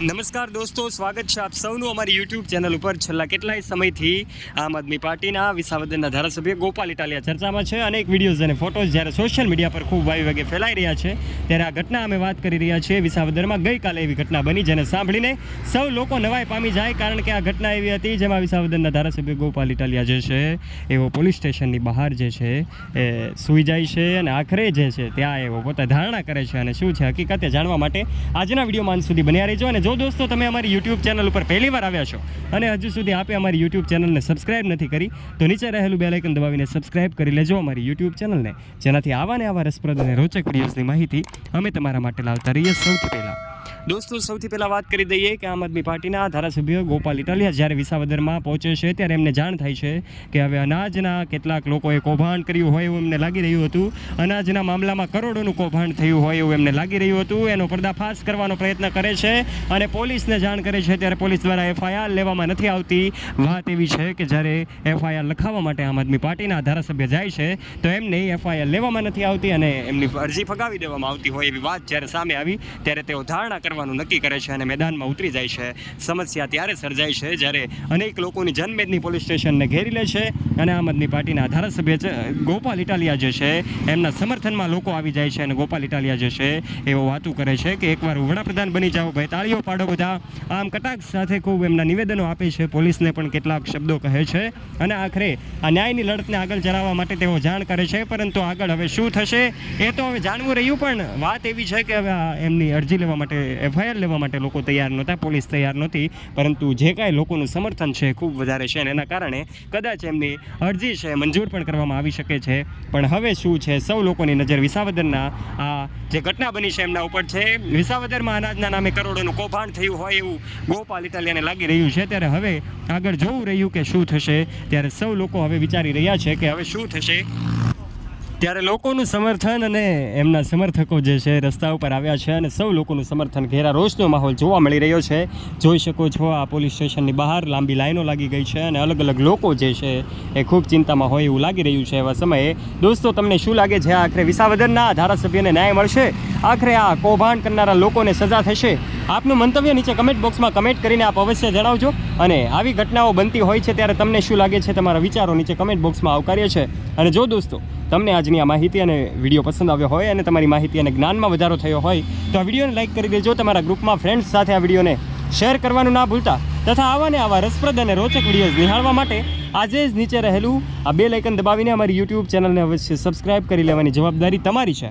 નમસ્કાર દોસ્તો, સ્વાગત છે આપ સૌનું અમારી યુટ્યુબ ચેનલ ઉપર. છેલ્લા કેટલાય સમયથી આમ આદમી પાર્ટીના વિસાવદનના ધારાસભ્ય ગોપાલ ઇટાલિયા ચર્ચામાં છે અનેક વિડીયોઝ અને ફોટોઝ જ્યારે સોશિયલ મીડિયા પર ખૂબ વાયુ વેગે ફેલાઈ રહ્યા છે, ત્યારે આ ઘટના અમે વાત કરી રહ્યા છીએ વિસાવદરમાં ગઈકાલે એવી ઘટના બની જેને સાંભળીને સૌ લોકો નવાઈ પામી જાય કારણ કે આ ઘટના એવી હતી જેમાં વિસાવદનના ધારાસભ્ય ગોપાલ ઇટાલિયા જે છે, એવો પોલીસ સ્ટેશનની બહાર જે છે, એ સૂઈ જાય છે અને આખરે જે છે, ત્યાં એવો પોતે ધારણા કરે છે અને શું છે, હકીકતે જાણવા માટે આજના વિડીયોમાં અંત સુધી બન્યા રહેજો અને જો દોસ્તો તમે અમારી યુટ્યુબ ચેનલ ઉપર પહેલી વાર આવ્યા છો અને હજુ સુધી આપે અમારી યુટ્યુબ ચેનલને સબસ્ક્રાઇબ નથી કરી, તો નીચે રહેલું બેલાઇકન દબાવીને સબસ્ક્રાઇબ કરી લેજો અમારી યુટ્યુબ ચેનલને જેનાથી આવા ને આવા રસપ્રદ અને રોચક વિડીયોઝની માહિતી અમે તમારા માટે લાવતા રહીએ સૌથી પહેલાં. દોસ્તો, સૌથી પહેલાં વાત કરી દઈએ કે આમ આદમી પાર્ટીના ધારાસભ્ય ગોપાલ ઇટાલિયા જ્યારે વિસાવદરમાં પહોંચે છે, ત્યારે એમને જાણ થાય છે કે હવે અનાજના કેટલાક લોકોએ કૌભાંડ કર્યું હોય એવું એમને લાગી રહ્યું હતું. અનાજના મામલામાં કરોડોનું કૌભાંડ થયું હોય એવું એમને લાગી રહ્યું હતું. એનો પર્દાફાશ કરવાનો પ્રયત્ન કરે છે અને પોલીસને જાણ કરે છે ત્યારે પોલીસ દ્વારા એફઆઈઆર લેવામાં નથી આવતી. વાત એવી છે કે જ્યારે એફઆઈઆર લખાવવા માટે આમ આદમી પાર્ટીના ધારાસભ્ય જાય છે, તો એમને એફઆઈઆર લેવામાં નથી આવતી અને એમની અરજી ફગાવી દેવામાં આવતી હોય એવી વાત જ્યારે સામે આવી, ત્યારે તેઓ ધારણા કરવાનું નક્કી કરે છે અને મેદાનમાં ઉતરી જાય છે. સમસ્યા ત્યારે સર્જાય છે જ્યારે અનેક લોકોની જનમેદની પોલીસ સ્ટેશનને ઘેરી લે છે અને આમ આદમી પાર્ટીના ધારાસભ્ય ગોપાલ ઇટાલિયા જે છે, એમના સમર્થનમાં લોકો આવી જાય છે અને ગોપાલ ઇટાલિયા જે છે એવો વાતું કરે છે કે એકવાર વડાપ્રધાન બની જાઓ ભાઈ તાળીઓ પાડો બધા. આમ કટાક્ષ સાથે ખૂબ એમના નિવેદનો આપે છે. પોલીસને પણ કેટલાક શબ્દો કહે છે અને આખરે આ ન્યાયની લડતને આગળ ચલાવવા માટે તેઓ જાણ કરે છે. પરંતુ આગળ હવે શું થશે એ તો હવે જાણવું રહ્યું, પણ વાત એવી છે કે હવે એમની અરજી લેવા માટે એફઆઈઆર લેવા માટે લોકો તૈયાર નહોતા, પોલીસ તૈયાર નહોતી, પરંતુ જે કાંઈ લોકોનું સમર્થન છે ખૂબ વધારે છે અને એના કારણે કદાચ એમની અરજી છે મંજૂર પણ કરવામાં આવી શકે છે. પણ હવે શું છે? સૌ લોકોની નજર વિસાવદરના આ જે ઘટના બની છે એમના ઉપર છે. વિસાવદરમાં અનાજના નામે કરોડોનું કૌભાંડ થયું હોય એવું ગોપાલ ઇટાલિયાને લાગી રહ્યું છે. ત્યારે હવે આગળ જોવું રહ્યું કે શું થશે? ત્યારે સૌ લોકો હવે વિચારી રહ્યા છે કે હવે શું થશે? ત્યારે લોકોનું સમર્થન અને એમના સમર્થકો જે છે રસ્તા ઉપર આવ્યા છે અને સૌ લોકોનું સમર્થન ઘેરા રોષનો માહોલ જોવા મળી રહ્યો છે. જોઈ શકો છો આ પોલીસ સ્ટેશનની બહાર લાંબી લાઈનો લાગી ગઈ છે અને અલગ અલગ લોકો જે છે એ ખૂબ ચિંતામાં હોય એવું લાગી રહ્યું છે એવા સમયે. દોસ્તો, તમને શું લાગે છે આખરે વિસાવદરના ધારાસભ્યને ન્યાય મળશે? આખરે આ કૌભાંડ કરનારા લોકોને સજા થશે? આપનું મંતવ્ય નીચે કમેન્ટ બોક્સમાં કમેન્ટ કરીને આપ અવશ્ય જણાવજો. અને આવી ઘટનાઓ બનતી હોય છે ત્યારે તમને શું લાગે છે તમારા વિચારો નીચે કમેન્ટ બોક્સમાં આવકાર્ય છે. અને જો દોસ્તો તમને આજની આ માહિતી અને વીડિયો પસંદ આવ્યો હોય અને તમારી માહિતી અને જ્ઞાનમાં વધારો થયો હોય, તો આ વિડીયોને લાઇક કરી દેજો, તમારા ગ્રુપમાં ફ્રેન્ડ્સ સાથે આ વિડીયોને શેર કરવાનું ના ભૂલતા, તથા આવા ને આવા રસપ્રદ અને રોચક વિડીયોઝ નિહાળવા માટે આજે જ નીચે રહેલું આ બે લાઇકન દબાવીને અમારી યુટ્યુબ ચેનલને અવશ્ય સબસ્ક્રાઇબ કરી લેવાની જવાબદારી તમારી છે.